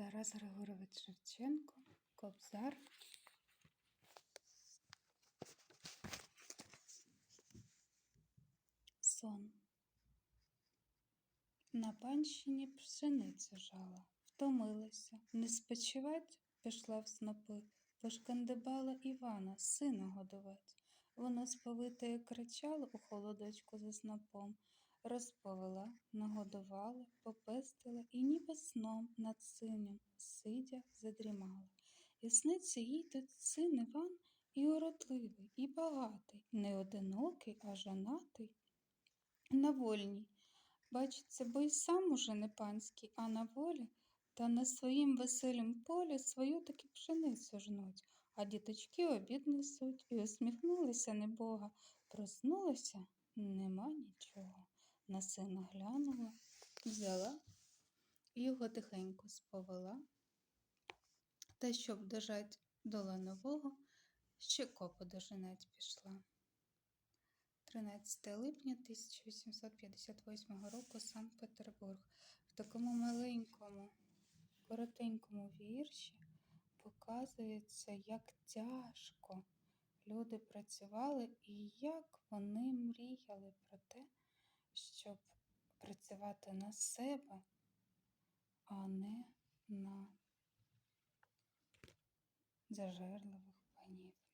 Тарас Григорович Шевченко, Кобзар. Сон. На панщині пшеницю жала, втомилася, не спочивать пішла в снопи, пошкандибала Івана, сина годувать. Воно сповитає кричало у холодочку за снопом, розповела, нагодувала, попестила і ніби сном над синем, сидя, задрімала. І сниться їй тут син Іван і уродливий, і багатий, не одинокий, а жанатий. На вольній. Бачиться, бо й сам уже не панський, а на волі, та на своїм веселім полі свою таки пшеницю жнуть, а діточки обід несуть, і усміхнулися небога. Нічого. На сина глянула, взяла і його тихенько сповела. Та щоб дожать до ланового, ще копу доженець пішла. 13 липня 1858 року Санкт-Петербург. В такому маленькому, коротенькому вірші показується, як тяжко люди працювали і як вони мріяли про те, щоб працювати на себе, а не на зажерливих панів.